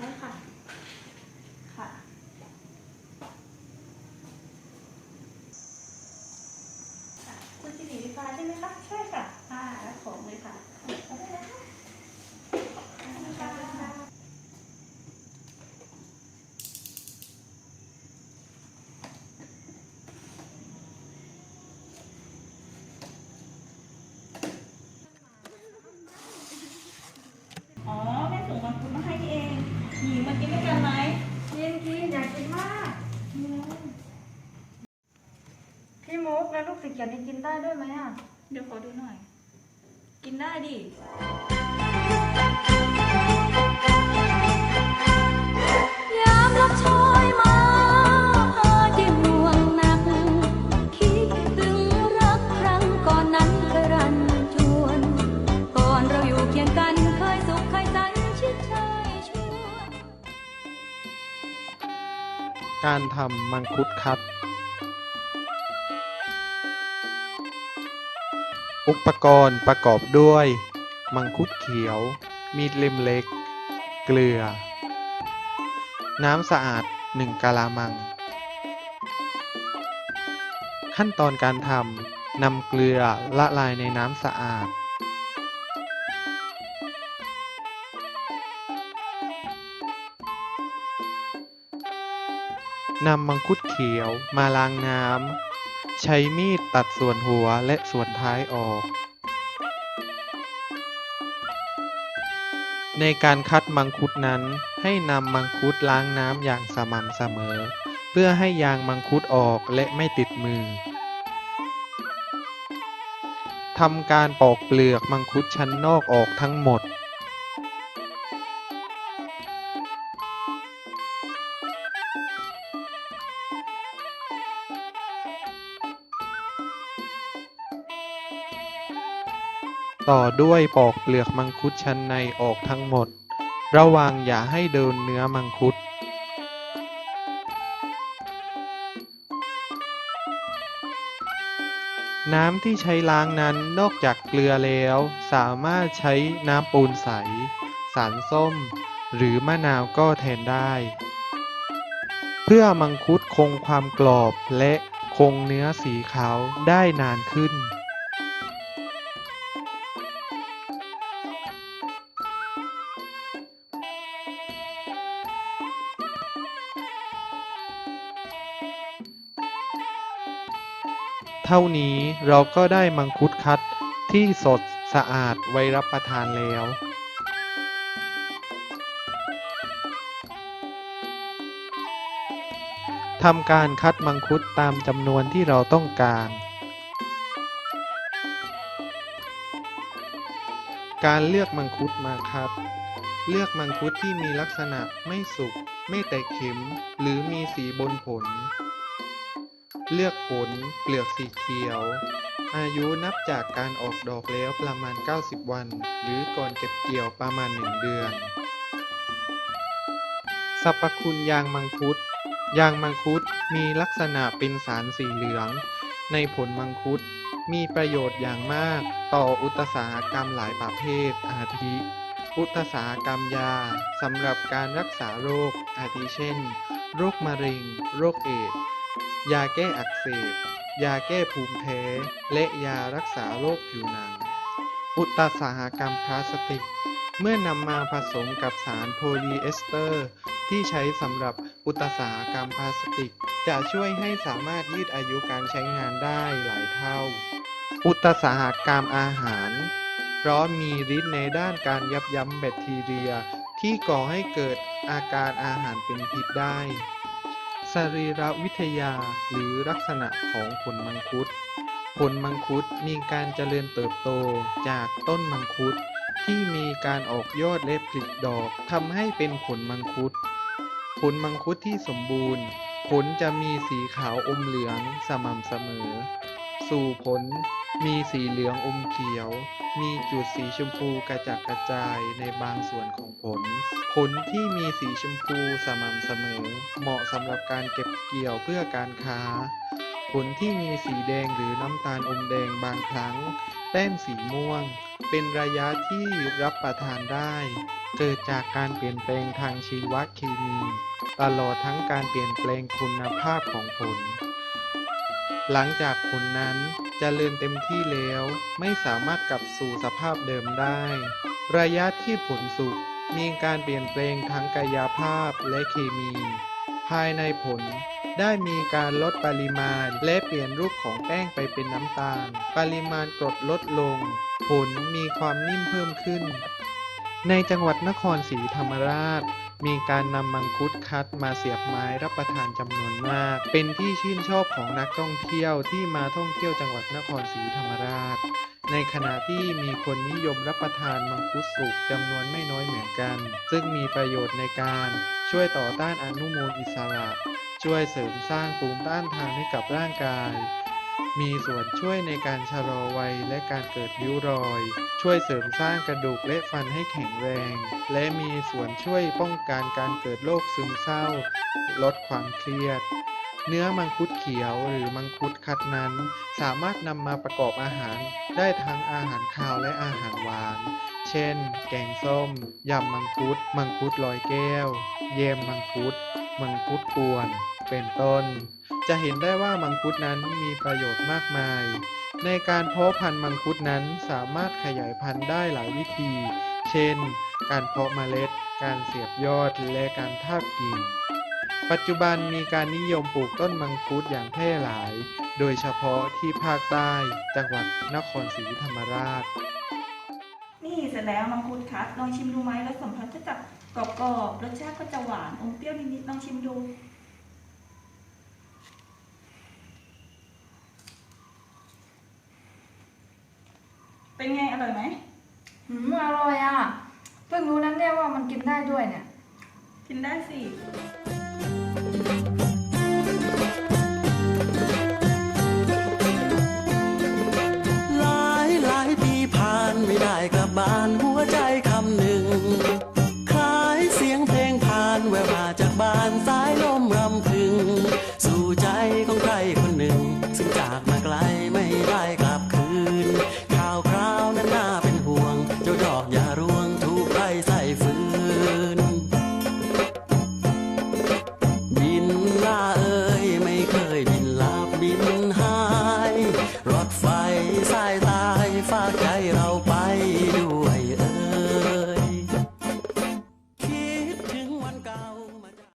ได้ค่ะ ค่ะ คุณสิริวิภาใช่ไหมคะ ใช่ค่ะ อ่าแล้วของเลยค่ะเอาได้เลยค่ะอ่าขอบคุณค่ะ อ๋อแม่ส่งมังคุดมาให้นี่เองหญิงมา กินด้วยกันไหมกินกินอยากกินมากพี่มุกแล้วลูกศิษย์เขียนนี่กินได้ด้วยไหมอะ เดี๋ยวขอดูหน่อย กินได้ดิ การทำมังคุดคัด อุปกรณ์ประกอบด้วย มังคุดเขียว มีดเล่มเล็ก เกลือ น้ำสะอาด1กะละมัง ขั้นตอนการทำนำเกลือละลายในน้ำสะอาด นำมังคุดเขียวมาล้างน้ำ ใช้มีดตัดส่วนหัวและส่วนท้ายออก ในการคัดมังคุดนั้น ให้นำมังคุดล้างน้ำอย่างสม่ำเสมอ เพื่อให้ยางมังคุดออกและไม่ติดมือทำการปอกเปลือกมังคุดชั้นนอกออกทั้งหมด ต่อด้วยปอกเปลือกมังคุดชั้นในออกทั้งหมด ระวังอย่าให้โดนเนื้อมังคุด น้ำที่ใช้ล้างนั้นนอกจากเกลือแล้ว สามารถใช้น้ำปูนใส สารส้ม หรือมะนาวก็แทนได้ เพื่อมังคุดคงความกรอบและคงเนื้อสีขาวได้นานขึ้น เท่านี้เราก็ได้มังคุดคัดที่สดสะอาดไว้รับประทานแล้ว ทำการคัดมังคุดตามจำนวนที่เราต้องการ การเลือกมังคุดมาคัด เลือกมังคุดที่มีลักษณะไม่สุก ไม่แตกเข็ม หรือมีสีบนผล เลือกผลเปลือกสีเขียว อายุนับจากการออกดอกแล้วประมาณ 90 วัน หรือก่อนเก็บเกี่ยวประมาณ 1 เดือนสรรพคุณยางมังคุด ยางมังคุดมีลักษณะเป็นสารสีเหลือง ในผลมังคุดมีประโยชน์อย่างมากต่ออุตสาหกรรมหลายประเภทอาทิ อุตสาหกรรมยาสำหรับการรักษาโรคอาทิเช่น โรคมะเร็ง โรคเอดส์ ยาแก้อักเสบ ยาแก้ภูมิแพ้ และยารักษาโรคผิวหนัง อุตสาหกรรมพลาสติก เมื่อนำมาผสมกับสารโพลีเอสเตอร์ ที่ใช้สำหรับอุตสาหกรรมพลาสติก จะช่วยให้สามารถยืดอายุการใช้งานได้หลายเท่า อุตสาหกรรมอาหาร เพราะมีฤทธิ์ในด้านการยับยั้งแบคทีเรีย ที่ก่อให้เกิดอาการอาหารเป็นพิษได้ สรีรวิทยาหรือลักษณะของผลมังคุด ผลมังคุดมีการเจริญเติบโตจากต้นมังคุดที่มีการออกยอดและผลิดอกทำให้เป็นผลมังคุด ผลมังคุดที่สมบูรณ์ ผลจะมีสีขาวอมเหลืองสม่ำเสมอ สู่ผล มีสีเหลืองอมเขียว มีจุดสีชมพูกระจัดกระจายในบางส่วนของผล ผลที่มีสีชมพูสม่ำเสมอ เหมาะสำหรับการเก็บเกี่ยวเพื่อการค้า ผลที่มีสีแดงหรือน้ำตาลอมแดงบางครั้ง แต้มสีม่วง เป็นระยะที่รับประทานได้ เกิดจากการเปลี่ยนแปลงทางชีวเคมี ตลอดทั้งการเปลี่ยนแปลงคุณภาพของผล หลังจากผลนั้นจเจริญเต็มที่แล้วไม่สามารถกลับสู่สภาพเดิมได้ ระยะที่ผลสุกมีการเปลี่ยนแปลงทั้งกายภาพและเคมี ภายในผลได้มีการลดปริมาณและเปลี่ยนรูปของแป้งไปเป็นน้ำตาล ปริมาณกรดลดลง ผลมีความนิ่มเพิ่มขึ้น ในจังหวัดนครศรีธรรมราช มีการนำมังคุดคัดมาเสียบไม้รับประทานจำนวนมาก เป็นที่ชื่นชอบของนักท่องเที่ยวที่มาท่องเที่ยวจังหวัดนครศรีธรรมราช ในขณะที่มีคนนิยมรับประทานมังคุดสุกจำนวนไม่น้อยเหมือนกัน ซึ่งมีประโยชน์ในการช่วยต่อต้านอนุมูลอิสระ ช่วยเสริมสร้างภูมิต้านทานให้กับร่างกาย มีส่วนช่วยในการชะลอวัยและการเกิดริ้วรอย ช่วยเสริมสร้างกระดูกและฟันให้แข็งแรง และมีส่วนช่วยป้องกันการเกิดโรคซึมเศร้า ลดความเครียด เนื้อมังคุดเขียวหรือมังคุดคัดนั้น สามารถนำมาประกอบอาหาร ได้ทั้งอาหารคาวและอาหารหวาน เช่น แกงส้ม ยำมังคุด มังคุดลอยแก้ว เยมมังคุด มังคุดกวน เป็นต้น จะเห็นได้ว่ามังคุดนั้นมีประโยชน์มากมาย ในการเพาะพันธุ์มังคุดนั้นสามารถขยายพันธุ์ได้หลายวิธี เช่น การเพาะเมล็ด การเสียบยอด และการทาบกิ่ง ปัจจุบันมีการนิยมปลูกต้นมังคุดอย่างแพร่หลาย โดยเฉพาะที่ภาคใต้ จังหวัดนครศรีธรรมราช นี่เสร็จแล้วมังคุดคัดลองชิมดูไหมรสสัมผัสก็จะกรอบๆรสชาติก็จะหวานอมเปรี้ยวนิดๆลองชิมดู เป็นไงอร่อยไหมหืมอร่อยอะ เพิ่งรู้นั้นเนี่ยว่ามันกินได้ด้วยเนี่ย กินได้สิ หลายหลายปีผ่านไม่ได้กลับบ้านหัวใจคำหนึ่งคล้ายเสียงเพลงผ่านแววมาจาก